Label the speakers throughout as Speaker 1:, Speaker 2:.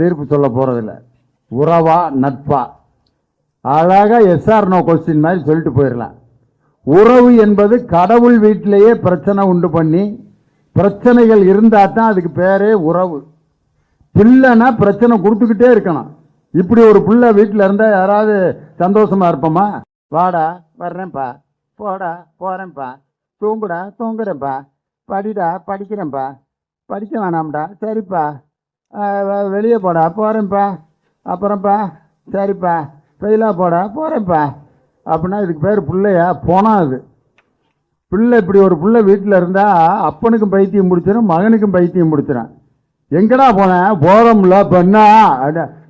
Speaker 1: தீர்ப்பு சொல்ல போகிறதில்ல உறவா நட்பா? அழகாக எஸ்ஆர் நோ கொஸ்டின் மாதிரி சொல்லிட்டு போயிடலாம் உறவு என்பது கடவுள் வீட்டிலேயே பிரச்சனை உண்டு பண்ணி பிரச்சனைகள் இருந்தால் தான் அதுக்கு பேரே உறவு. பிள்ளைனா பிரச்சனை கொடுத்துக்கிட்டே இருக்கணும். இப்படி ஒரு பிள்ளை வீட்டில் இருந்தால் யாராவது சந்தோஷமாக இருப்போமா? வாடா வர்றேன்ப்பா. போடா போகிறேன்ப்பா தூங்குடா தூங்குறேன்ப்பா. படிடா படிக்கிறேன்ப்பா. படிக்க வேணாம்டா. சரிப்பா. வெளியே போடா. போகிறேன்ப்பா அப்புறம்ப்பா சரிப்பா. ஃபெயிலாக போடா. போகிறேன்ப்பா அப்படின்னா இதுக்கு பேர் பிள்ளையா? போனால் அது. பிள்ளை இப்படி ஒரு பிள்ளை வீட்டில் இருந்தால் அப்பனுக்கும் பைத்தியம் முடிச்சிடும் மகனுக்கும் பைத்தியம் முடிச்சிடும் எங்கடா போனேன் போகிறோம்ல இப்போ என்ன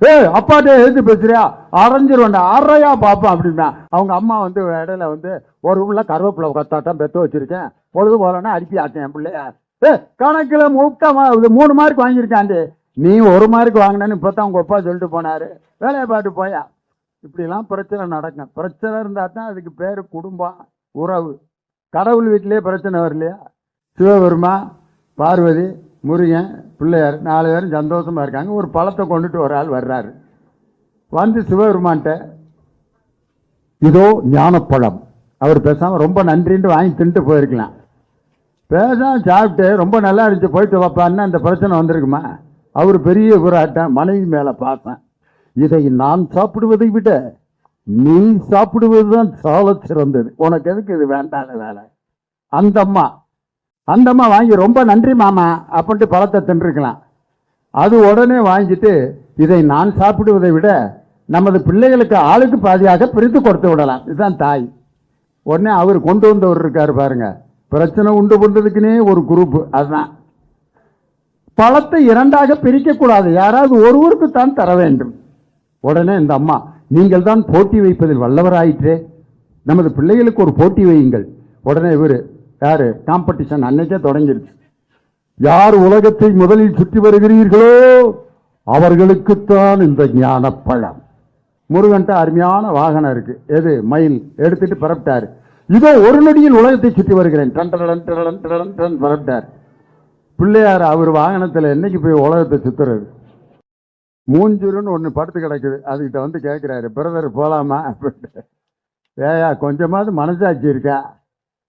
Speaker 1: ஏய் அப்பாட்டே எழுந்து பேசுறியா? அரைஞ்சிருவேன்டா அறையா பார்ப்பேன் அப்படின்னா அவங்க அம்மா வந்து இடையில வந்து ஒரு உள்ள கருவேப்பிலை கத்தாட்டம் பெத்து வச்சிருக்கேன். பொழுது போகலன்னா அடிப்பி ஆட்டேன் என் பிள்ளைய. ஏ கணக்கில் முட்டா இது மூணு மார்க் வாங்கியிருக்காண்டி. நீ ஒரு மார்க் வாங்கினேன்னு இப்போ தான் உங்கள் அப்பா சொல்லிட்டு போனாரு. வேலையை பார்த்து போயா? இப்படிலாம் பிரச்சனை நடக்கும். பிரச்சனை இருந்தால் தான் அதுக்கு பேர் குடும்பம் உறவு. கடவுள் வீட்டிலேயே பிரச்சனை வரலையா? சிவபெருமா பார்வதி முருகன் பிள்ளையார் நாலு பேரும் சந்தோஷமாக இருக்காங்க. ஒரு பழத்தை கொண்டுட்டு ஒரு ஆள் வர்றாரு. வந்து சிவபெருமான்ட்ட இதோ ஞானப்பழம். அவர் பேசாமல் ரொம்ப நன்றின்ட்டு வாங்கி தின்ட்டு போயிருக்கலாம். பேசாமல் சாப்பிட்டு ரொம்ப நல்லா இருந்துச்சு. போயிட்டு வைப்பான்னு அந்த பிரச்சனை வந்திருக்குமா? அவர் பெரிய விராட்டம் மனைவி மேலே பார்த்தேன். இதை நான் சாப்பிடுவதை விட நீ சாப்பிடுவது தான் சால சிறந்தது. உனக்கு எதுக்கு இது வேண்டாத வேலை? அந்த அம்மா அந்த அம்மா வாங்கி ரொம்ப நன்றி மாமா அப்படின்ட்டு பழத்தை தின்றுக்கலாம். அது உடனே வாங்கிட்டு இதை நான் சாப்பிடுவதை விட நமது பிள்ளைகளுக்கு ஆளுக்கு பாதியாக பிரித்து கொடுத்து விடலாம். இதுதான் தாய். உடனே அவர் கொண்டு வந்தவர் இருக்கார் பாருங்க. பிரச்சனை உண்டு பண்ணுறதுக்குன்னே ஒரு குரூப் அதுதான். பழத்தை இரண்டாக பிரிக்கக்கூடாது யாராவது ஒருவருக்கு தான் தர வேண்டும் உடனே இந்த அம்மா நீங்கள் தான் போட்டி வைப்பதில் வல்லவராயிற்றே நமது பிள்ளைகளுக்கு ஒரு போட்டி வையுங்கள் உடனே இவர் யாரு காம்படிஷன் அன்னைக்கே தொடங்கிருச்சு யார் உலகத்தை முதலில் சுற்றி வருகிறீர்களோ அவர்களுக்குத்தான் இந்த ஞானப்பழம் முருகன்ட்ட அருமையான வாகனம் இருக்கு எது மயில் எடுத்துட்டு பரப்பிட்டார் இதோ ஒரு நடியில் உலகத்தை சுற்றி வருகிறேன் டன் டன் டன் டடன் டன் பரப்பிட்டார் பிள்ளையார் அவர் வாகனத்தில் என்னைக்கு போய் உலகத்தை சுத்துறது மூஞ்சுருன்னு ஒன்று படுத்து கிடக்குது. அதுகிட்ட வந்து கேட்குறாரு பிரதர் போகலாமா அப்படின்ட்டு. ஏயா கொஞ்சமாவது மனசாட்சி இருக்கா.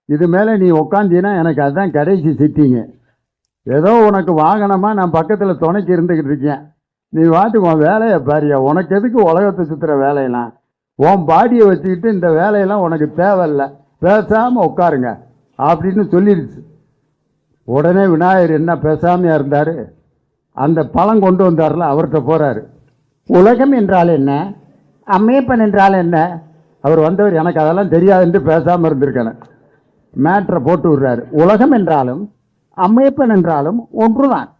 Speaker 1: இது மேலே நீ உக்காந்தீன்னா எனக்கு அதுதான் கடைசி சிட்டிங்க. ஏதோ உனக்கு வாகனமாக நான் பக்கத்தில் துணைக்கு இருந்துக்கிட்டு இருக்கேன். நீ வாட்டுக்கு உன் வேலையை பாரியா? உனக்கு எதுக்கு உலகத்தை சுற்றுற வேலையெல்லாம்? உன் பாடியை வச்சுக்கிட்டு இந்த வேலையெல்லாம் உனக்கு தேவையில்லை. பேசாமல் உட்காருங்க. அப்படின்னு சொல்லிடுச்சு உடனே விநாயகர் என்ன பேசாமையா இருந்தார்? அந்த பழம் கொண்டு வந்தார்ல அவர்கிட்ட போகிறார் உலகம் என்றால் என்ன? அம்மையப்பன் என்றால் என்ன? அவர் வந்தவர் எனக்கு அதெல்லாம் தெரியாதுன்ட்டு பேசாமல் இருந்திருக்கேன். மேட்ரை போட்டு விடுறாரு. உலகம் என்றாலும் அம்மையப்பன் என்றாலும் ஒன்றுதான்.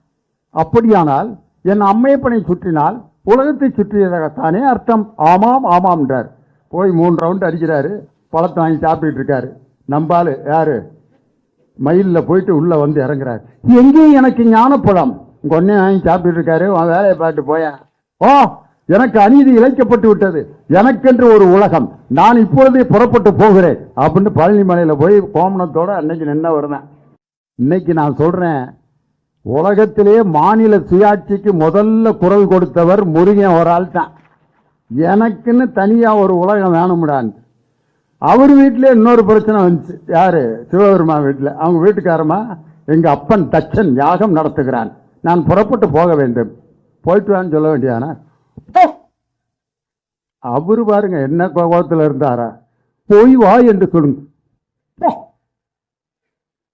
Speaker 1: அப்படியானால் என் அம்மையப்பனை சுற்றினால் உலகத்தை சுற்றியதாகத்தானே அர்த்தம். ஆமாம் ஆமாம்ன்றார் போய் மூணு ரவுண்ட் அடிக்கிறாரு. பழத்தை வாங்கி சாப்பிட்டுட்டு இருக்காரு. நம்பாலு யாரு? மயிலில் போயிட்டு உள்ளே வந்து இறங்குறாரு. எங்கேயும் எனக்கு ஞானப்பழம். ஒன்றே வாங்கி சாப்பிட்டு இருக்காரு உன் வேலையை பார்த்து போயேன் ஓ எனக்கு அநீதி இழைக்கப்பட்டு விட்டது. எனக்கென்று ஒரு உலகம். நான் இப்பொழுதே புறப்பட்டு போகிறேன். அப்படின்னு பழனிமலையில் போய் கோமணத்தோடு அன்னைக்கு நின்று வருவேன். இன்னைக்கு நான் சொல்கிறேன் உலகத்திலே மாநில சுயாட்சிக்கு முதல்ல குரல் கொடுத்தவர் முருகன் ஒரு ஆள் தான் எனக்குன்னு தனியாக ஒரு உலகம் வேணும்டான்னு. அவர் வீட்டிலே இன்னொரு பிரச்சனை வந்துச்சு. யார்? சிவபெருமா வீட்டில். அவங்க வீட்டுக்காரமா எங்கள் அப்பன் தச்சன் யாகம் நடத்துகிறான். நான் புறப்பட்டு போக வேண்டும். போயிட்டு வான்னு சொல்ல வேண்டியானா அவர் பாருங்க என்ன கோபத்தில் இருந்தாரா? போய் வா என்று சொல்லுங்க.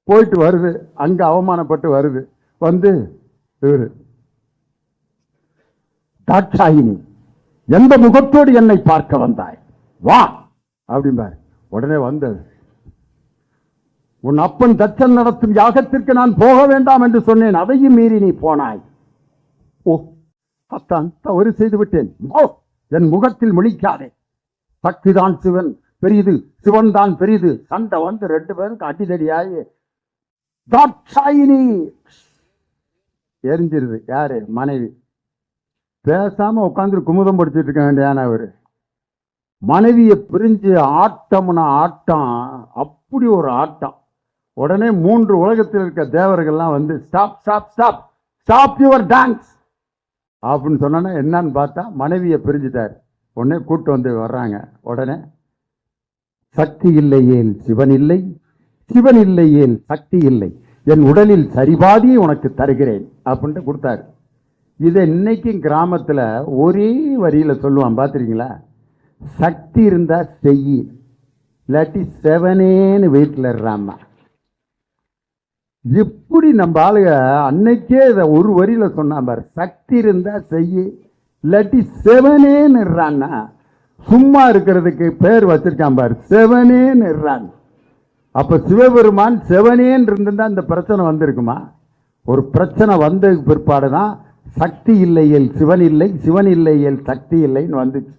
Speaker 1: போயிட்டு வருது. அங்கே அவமானப்பட்டு வருது. வந்து இவர் தாட்சாயினி எந்த முகத்தோடு என்னை பார்க்க வந்தாய்? வா. அப்படிம்பார் உடனே வந்தது. உன் அப்பன் தச்சன் நடத்தும் யாகத்திற்கு நான் போக வேண்டாம் என்று சொன்னேன். அதையும் மீறி நீ போனாய். ஓ அத்தான் தவறு செய்து விட்டேன். ஓ என் முகத்தில் முழிக்காதே. சக்திதான் சிவன் பெரியது சிவன் தான் பெரியது. சண்டை வந்து ரெண்டு பேருக்கு அடிதடியாகி தாட்சாயினி எரிஞ்சிருது. யாரு? மனைவி. பேசாம உட்காந்து குமுதம் படிச்சுட்டு இருக்க வேண்டியான அவரு? மனைவியை பிரிஞ்சு ஆட்டம்னா ஆட்டம் அப்படி ஒரு ஆட்டம். உடனே மூன்று உலகத்தில் இருக்க தேவர்கள்லாம் வந்து stop stop stop stop your dance அப்படின்னு சொன்னோன்னா என்னன்னு பார்த்தா மனைவியை பிரிஞ்சுட்டார். உடனே கூட்டு வந்து வர்றாங்க. உடனே சக்தி இல்லையேல் சிவன் இல்லை. சிவன் இல்லையேல் சக்தி இல்லை. என் உடலில் சரிபாதியை உனக்கு தருகிறேன். அப்படின்ட்டு கொடுத்தாரு. இதை இன்னைக்கும் கிராமத்தில் ஒரே வரியில் சொல்லுவான். பார்த்துருக்கீங்களா? சக்தி இருந்தா செய் இல்லாட்டி செவனேன்னு வீட்டில் இருறாம்மா எப்படி நம்ம ஆளுக அன்னைக்கே இதை ஒரு வரியில சொன்னா பாரு. சக்தி இருந்தா செய்யி. இல்லாட்டி செவனேன்னு இருறான்னா சும்மா இருக்கிறதுக்கு பேர் வச்சிருக்கான் பாரு. செவனேன்னு இருறான் அப்ப சிவபெருமான் செவனேன்னு இருந்திருந்தா இந்த பிரச்சனை வந்திருக்குமா? ஒரு பிரச்சனை வந்ததுக்கு பிற்பாடு தான் சக்தி இல்லையில் சிவன் இல்லை சிவன் இல்லையில் சக்தி இல்லைன்னு வந்துச்சு.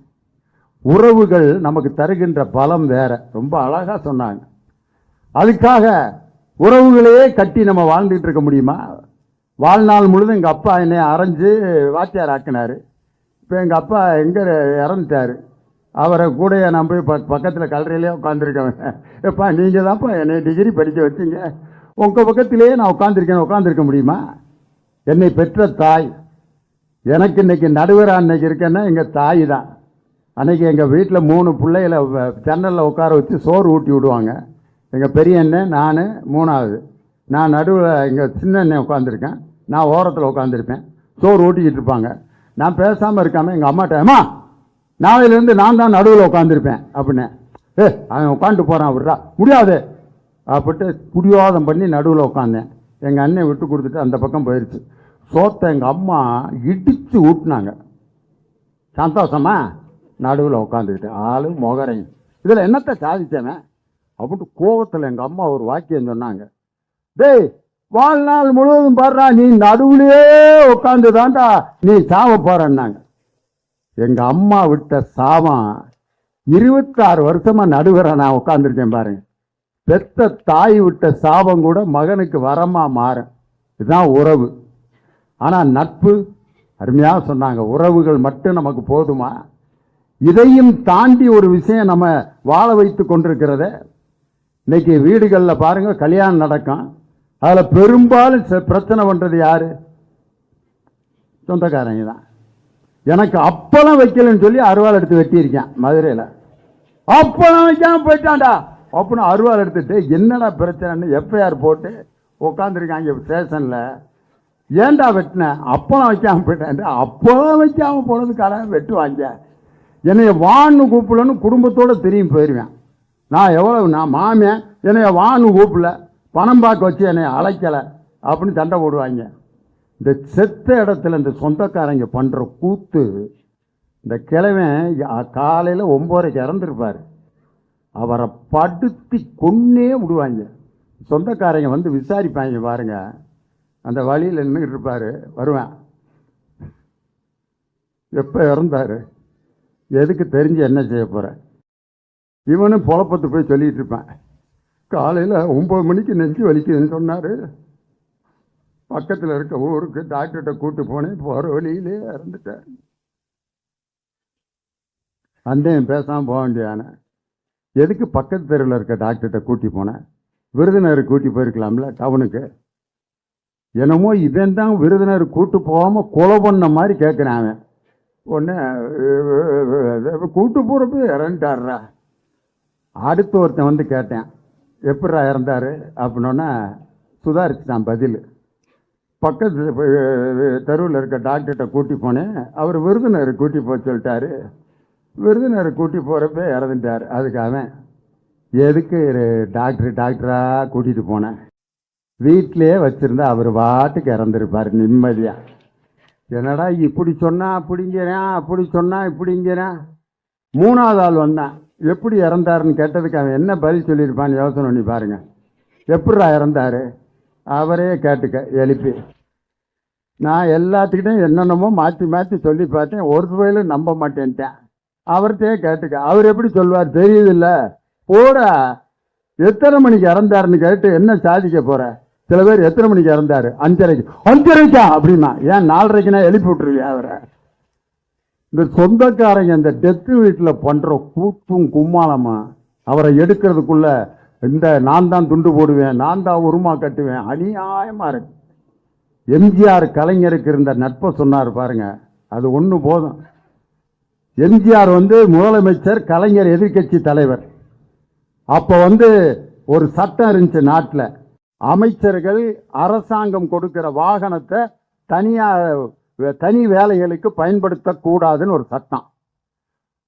Speaker 1: உறவுகள் நமக்கு தருகின்ற பலம் வேற. ரொம்ப அழகாக சொன்னாங்க. அதுக்காக உறவுகளையே கட்டி நம்ம வாழ்ந்துகிட்டு இருக்க முடியுமா? வாழ்நாள் முழுதும் எங்கள் அப்பா என்னை அரைஞ்சு வாத்தியார் ஆக்கினார். இப்போ எங்கள் அப்பா எங்கே இறந்துட்டார். அவரை கூட நான் போய் ப பக்கத்தில் கல்லறையிலே உட்காந்துருக்கேன் எப்பா நீங்கள் தான்ப்பா என்னை டிகிரி படிக்க வச்சிங்க. உங்கள் பக்கத்திலேயே நான் உட்காந்துருக்கேன் உட்காந்துருக்க முடியுமா? என்னை பெற்ற தாய். எனக்கு இன்னைக்கு நடுவர் அன்னைக்கு இருக்கேன்னா எங்கள் தாய் தான். அன்றைக்கி எங்கள் வீட்டில் மூணு பிள்ளைகளை ஜன்னலில் உட்கார வச்சு சோறு ஊட்டி விடுவாங்க. எங்கள் பெரிய அண்ணன் நான் மூணாவது. நான் நடுவில் எங்கள் சின்ன அண்ணன் உட்காந்துருக்கேன் நான் ஓரத்தில் உட்காந்துருப்பேன் சோறு ஊட்டிக்கிட்டு இருப்பாங்க. நான் பேசாமல் இருக்காமல் எங்கள் அம்மாட்ட அம்மா நாளையிலேருந்து நான் தான் நடுவில் உட்காந்துருப்பேன் அப்படின்னு. ஏ அவன் உட்காந்துட்டு போகிறான் விட்றா. முடியாது. அப்படின்ட்டு புடிவாதம் பண்ணி நடுவில் உட்காந்தேன் எங்கள் அண்ணன் விட்டு கொடுத்துட்டு அந்த பக்கம் போயிடுச்சு சோத்தை எங்கள் அம்மா இடித்து ஊட்டினாங்க. சந்தோஷமா? நடுவில் உட்காந்துக்கிட்டு ஆளு முகரையும். இதில் என்னத்தை சாதித்தேனே அப்படின்ட்டு கோபத்தில் எங்கள் அம்மா ஒரு வாக்கியம் சொன்னாங்க. டேய் வாழ்நாள் முழுவதும் பாடுறா நீ நடுவுலையே உட்காந்து தான்டா நீ சாவ போறன்னாங்க. எங்கள் அம்மா விட்ட சாபம் இருபத்தாறு வருஷமாக நடுவரை நான் உட்காந்துருக்கேன் பாருங்க. பெத்த தாய் விட்ட சாபம் கூட மகனுக்கு வரமா மாறும். இதுதான் உறவு. ஆனால் நட்பு அருமையாக சொன்னாங்க உறவுகள் மட்டும் நமக்கு போதுமா? இதையும் தாண்டி ஒரு விஷயம் நம்ம வாழ வைத்து கொண்டிருக்கிறத இன்னைக்கு வீடுகளில் பாருங்கள் கல்யாணம் நடக்கும். அதில் பெரும்பாலும் ச- பிரச்சனை பண்ணுறது யார்? சொந்தக்காரங்க தான். எனக்கு அப்பளம் வைக்கலன்னு சொல்லி அருவாள் எடுத்து வெட்டியிருக்கேன் மதுரையில். அப்பளம் வைக்காம போயிட்டான்டா. அப்படின்னு அருவாள் எடுத்துட்டு என்னடா பிரச்சனைன்னு எஃப்ஐஆர் போட்டு உட்காந்துருக்காங்க ஸ்டேஷனில். ஏன்டா வெட்டினேன் அப்பளம் வைக்காமல் போயிட்டேன் அப்பளம் வைக்காம போனதுக்காக வெட்டுவாங்க. என்னைய வான்னு கூப்பிடலன்னு குடும்பத்தோடு திரும்பி போயிடுவேன் நான் எவ்வளோ நான் மாமியன் என்னைய வான்னு கூப்பிடல. பணம் பார்க்க வச்சு என்னை அழைக்கலை. அப்படின்னு சண்டை போடுவாங்க. இந்த செத்த இடத்துல இந்த சொந்தக்காரங்க பண்ணுற கூத்து இந்த கிழவன் காலையில் ஒம்போரைக்கு இறந்துருப்பார். அவரை படுத்தி கொன்னே விடுவாங்க. சொந்தக்காரங்க வந்து விசாரிப்பாங்க பாருங்க. அந்த வழியில் நின்றுட்டு இருப்பார். வருவேன். எப்போ இறந்தாரு? எதுக்கு தெரிஞ்சு என்ன செய்ய போகிறேன் இவனும் புழப்பத்து போய் சொல்லிகிட்டு இருப்பேன். காலையில் ஒம்பது மணிக்கு நெஞ்சு வலிக்குதுன்னு சொன்னார். பக்கத்தில் இருக்க ஊருக்கு டாக்டர்கிட்ட கூட்டு போனேன். போகிற வழியிலே இறந்துட்டேன். அந்தேன் பேசாமல் போக வேண்டியானே எதுக்கு பக்கத்து தெருவில் இருக்க டாக்டர்கிட்ட கூட்டி போனேன் விருதுநகர் கூட்டி போயிருக்கலாம்ல டவுனுக்கு. என்னமோ இவன் தான் விருதுநகர் கூட்டு போகாமல் கொலை பண்ண மாதிரி கேட்குறான் அவன். ஒன்று கூட்டு போகிறப்ப இறந்துட்டார்ரா அடுத்து ஒருத்தன் வந்து கேட்டேன் எப்படிடா இறந்தாரு? அப்படின்னோன்னா சுதாரிச்சுட்டான் பதில். பக்கத்து தெருவில் இருக்க டாக்டர்கிட்ட கூட்டி போனேன். அவர் விருதுநர் கூட்டி போக சொல்லிட்டாரு. விருதுநர் கூட்டி போகிறப்ப இறந்துட்டார். அதுக்காக எதுக்கு டாக்டர் டாக்டராக கூட்டிகிட்டு போனேன் வீட்டிலே வச்சுருந்தா அவர் வாட்டுக்கு இறந்துருப்பார் நிம்மதியாக என்னடா இப்படி சொன்னா அப்படிங்கிறேன் அப்படி சொன்னா இப்படிங்கிறேன் மூணாவது ஆள் வந்தான். எப்படி இறந்தாருன்னு கேட்டதுக்கு அவன் என்ன பதில் சொல்லியிருப்பான்னு யோசனை பண்ணி பாருங்க. எப்படிடா இறந்தாரு? அவரே கேட்டுக்க எழுப்பி. நான் எல்லாத்துக்கிட்டையும் என்னென்னமோ மாற்றி மாற்றி சொல்லி பார்த்தேன். ஒரு வயலும் நம்ப மாட்டேன்ட்டேன். அவர்கிட்டயே கேட்டுக்க. அவர் எப்படி சொல்வார் தெரியுதில்ல? போடா எத்தனை மணிக்கு இறந்தாருன்னு கேட்டு என்ன சாதிக்க போகிற சில பேர் எத்தனை மணிக்கு இறந்தார் அஞ்சரைக்கு. அஞ்சரைக்கா? அப்படின்னா ஏன் நாலரைக்குனா எழுப்பி விட்டுருவியா அவரை? இந்த சொந்தக்காரங்க இந்த டெத்து வீட்டில் பண்ணுற கூத்தும் கும்மாளமா? அவரை எடுக்கிறதுக்குள்ள இந்த நான் தான் துண்டு போடுவேன் நான் தான் உருமா கட்டுவேன் அநியாயமாக இருக்கு. எம்ஜிஆர் கலைஞருக்கு இருந்த நட்பை சொன்னார் பாருங்க. அது ஒன்று போதும். எம்ஜிஆர் வந்து முதலமைச்சர் கலைஞர் எதிர்க்கட்சி தலைவர். அப்போ வந்து ஒரு சட்டம் இருந்துச்சு நாட்டில். அமைச்சர்கள் அரசாங்கம் கொடுக்கிற வாகனத்தை தனியார் தனி வேலைகளுக்கு பயன்படுத்தக்கூடாதுன்னு ஒரு சட்டம்.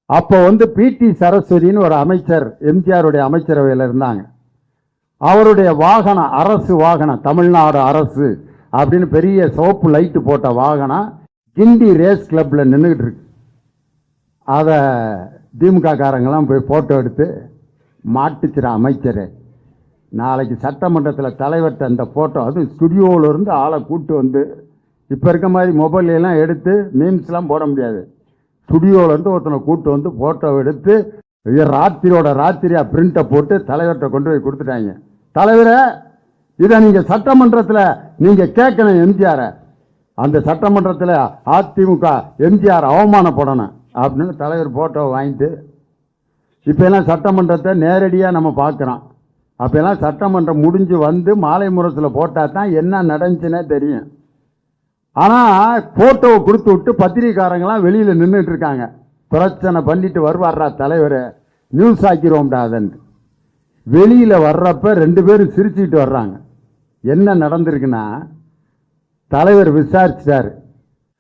Speaker 1: அப்போ வந்து பிடி சரஸ்வதின்னு ஒரு அமைச்சர் எம்ஜிஆருடைய அமைச்சரவையில் இருந்தாங்க. அவருடைய வாகனம் அரசு வாகனம் தமிழ்நாடு அரசு அப்படின்னு பெரிய சோப்பு லைட்டு போட்ட வாகனம் கிண்டி ரேஸ் கிளப்பில் நின்றுக்கிட்டு இருக்கு. அதை திமுக காரங்கெல்லாம் போய் ஃபோட்டோ எடுத்து மாட்டுச்சிற அமைச்சர். நாளைக்கு சட்டமன்றத்தில் தலைவர்கிட்ட அந்த ஃபோட்டோ அதுவும் ஸ்டுடியோவிலேருந்து ஆளை கூட்டு வந்து இப்போ இருக்க மாதிரி mobile எல்லாம் எடுத்து மீம்ஸ்லாம் போட முடியாது. ஸ்டுடியோவிலேருந்து ஒருத்தனை கூப்பிட்டு வந்து ஃபோட்டோ எடுத்து ராத்திரியோட ராத்திரியாக பிரிண்ட்டை போட்டு தலைவர்கிட்ட கொண்டு போய் கொடுத்துட்டாங்க. தலைவரே இதை நீங்கள் சட்டமன்றத்தில் நீங்கள் கேட்கணும் எம்ஜிஆரை. அந்த சட்டமன்றத்தில் அதிமுக எம்ஜிஆர் அவமானப்படணும் அப்படின்னு தலைவர் ஃபோட்டோ வாங்கிட்டு இப்போ எல்லாம் சட்டமன்றத்தை நேரடியாக நம்ம பார்க்குறோம். அப்போல்லாம் சட்டமன்றம் முடிஞ்சு வந்து மாலை முரசில் போட்டால் தான் என்ன நடந்துச்சுன்னே தெரியும். ஆனால் ஃபோட்டோவை கொடுத்து விட்டு பத்திரிகைக்காரங்களாம் வெளியில் நின்றுட்டு இருக்காங்க. பிரச்சனை பண்ணிட்டு வருவார்ரா தலைவர் நியூஸ் ஆக்கிடுவோம்டா அதன்ட்டு. வெளியில் வர்றப்ப ரெண்டு பேரும் சிரிச்சுக்கிட்டு வர்றாங்க. என்ன நடந்திருக்குன்னா தலைவர் விசாரிச்சிட்டார்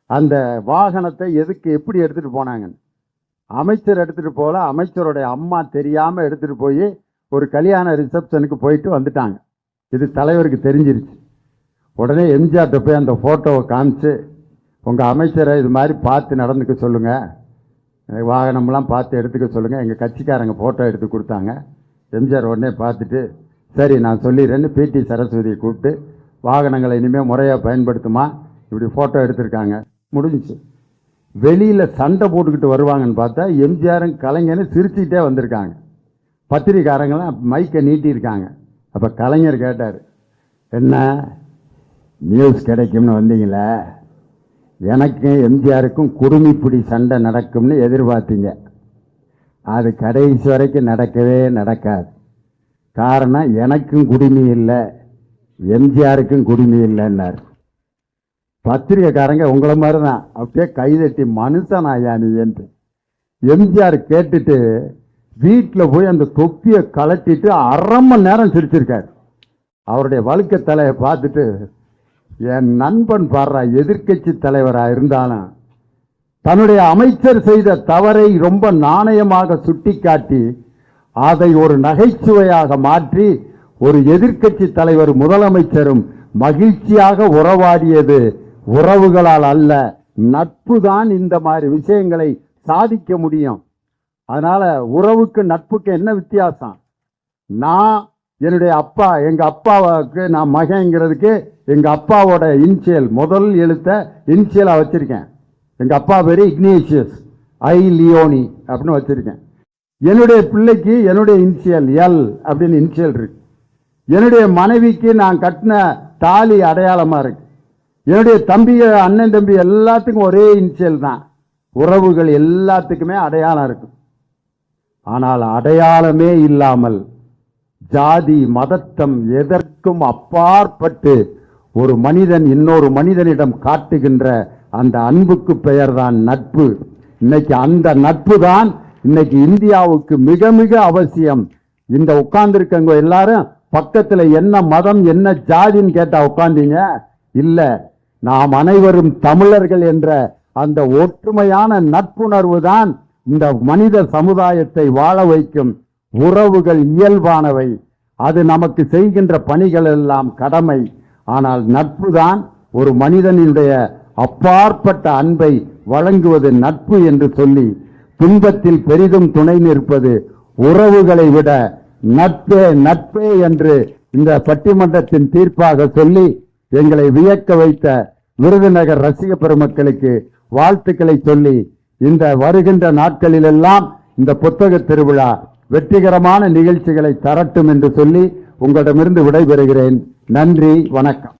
Speaker 1: அந்த வாகனத்தை எதுக்கு எப்படி எடுத்துகிட்டு போனாங்கன்னு. அமைச்சர் எடுத்துகிட்டு போகல அமைச்சருடைய அம்மா தெரியாமல் எடுத்துகிட்டு போய் ஒரு கல்யாண ரிசப்ஷனுக்கு போயிட்டு வந்துட்டாங்க. இது தலைவருக்கு தெரிஞ்சிருச்சு. உடனே எம்ஜிஆர்ட்ட போய் அந்த ஃபோட்டோவை காமிச்சு உங்கள் அமைச்சரை இது மாதிரி பார்த்து நடந்துக்க சொல்லுங்கள் வாகனம்லாம் பார்த்து எடுத்துக்க சொல்லுங்கள் எங்கள் கட்சிக்காரங்க ஃபோட்டோ எடுத்து கொடுத்தாங்க. எம்ஜிஆர் உடனே பார்த்துட்டு சரி நான் சொல்லிடுறேன்னு பிடி சரஸ்வதியை கூப்பிட்டு வாகனங்களை இனிமேல் முறையாக பயன்படுத்துமா? இப்படி ஃபோட்டோ எடுத்திருக்காங்க. முடிஞ்சிச்சு. வெளியில் சண்டை போட்டுக்கிட்டு வருவாங்கன்னு பார்த்தா எம்ஜிஆரும் கலைஞரும் சிரிச்சுக்கிட்டே வந்திருக்காங்க. பத்திரிக்காரங்களாம் மைக்கை நீட்டியிருக்காங்க. அப்போ கலைஞர் கேட்டார் என்ன நியூஸ் கிடைக்கும்னு வந்தீங்களே? எனக்கும் எம்ஜிஆருக்கும் குடுமிப்பிடி சண்டை நடக்கும்னு எதிர்பார்த்தீங்க. அது கடைசி வரைக்கும் நடக்கவே நடக்காது. காரணம் எனக்கும் குடுமி இல்லை எம்ஜிஆருக்கும் குடுமி இல்லைன்னார். பத்திரிகைக்காரங்க உங்களை மாதிரி தான் அப்படியே கைதட்டி மனுஷன் ஆயா நீ? என்று. எம்ஜிஆர் கேட்டுட்டு வீட்டில் போய் அந்த தொப்பியை கலட்டிட்டு அரை மணி நேரம் சிரிச்சிருக்காரு. அவருடைய வழுக்க தலையை பார்த்துட்டு என் நண்பன் பாடுறா எதிர்க்கட்சி தலைவராக இருந்தாலும் தன்னுடைய அமைச்சர் செய்த தவறை ரொம்ப நாணயமாக சுட்டிக்காட்டி அதை ஒரு நகைச்சுவையாக மாற்றி ஒரு எதிர்க்கட்சி தலைவர் முதலமைச்சரும் மகிழ்ச்சியாக உறவாடியது உறவுகளால் அல்ல நட்பு தான் இந்த மாதிரி விஷயங்களை சாதிக்க முடியும். அதனால உறவுக்கு நட்புக்கு என்ன வித்தியாசம்? நான் என்னுடைய அப்பா எங்கள் அப்பாவுக்கு நான் மகங்கிறதுக்கு எங்கள் அப்பாவோட இன்சியல் முதல் எழுத்த இன்சியலாக வச்சுருக்கேன். எங்கள் அப்பா பேர் இக்னேஷியஸ் ஐ லியோனி அப்படின்னு வச்சுருக்கேன். என்னுடைய பிள்ளைக்கு என்னுடைய இன்சியல் எல் அப்படின்னு இன்சியல் இருக்கு. என்னுடைய மனைவிக்கு நான் கட்டின தாலி அடையாளமாக இருக்கு. என்னுடைய தம்பி அண்ணன் தம்பி எல்லாத்துக்கும் ஒரே இன்சியல் தான். உறவுகள் எல்லாத்துக்குமே அடையாளம் இருக்குது ஆனால் அடையாளமே இல்லாமல் ஜாதி மதத்தம் எதற்கும் அப்பாற்பட்டு ஒரு மனிதன் இன்னொரு மனிதனிடம் காட்டுகின்ற அந்த அன்புக்கு பெயர்தான் நட்பு. இன்னைக்கு அந்த நட்பு தான் இன்னைக்கு இந்தியாவுக்கு மிக மிக அவசியம். இந்த உட்கார்ந்துருக்கவங்க எல்லாரும் பக்கத்தில் என்ன மதம் என்ன ஜாதின்னு கேட்டால் உட்காந்தீங்க இல்லை நாம் அனைவரும் தமிழர்கள் என்ற அந்த ஒற்றுமையான நட்புணர்வு தான் இந்த மனித சமுதாயத்தை வாழ வைக்கும் உறவுகள் இயல்பானவை. அது நமக்கு செய்கின்ற பணிகள் எல்லாம் கடமை. ஆனால் நட்பு தான் ஒரு மனிதனுடைய அப்பாற்பட்ட அன்பை வழங்குவது நட்பு என்று சொல்லி துன்பத்தில் பெரிதும் துணை நிற்பது உறவுகளை விட நட்பே நட்பே என்று இந்த பட்டிமன்றத்தின் தீர்ப்பாக சொல்லி எங்களை வியக்க வைத்த விருதுநகர் ரசிக பெருமக்களுக்கு வாழ்த்துக்களை சொல்லி இந்த வருகின்ற நாட்களிலெல்லாம் இந்த புத்தக திருவிழா வெற்றிகரமான நிகழ்ச்சிகளை தரட்டும் என்று சொல்லி உங்களிடமிருந்து விடைபெறுகிறேன். நன்றி வணக்கம்.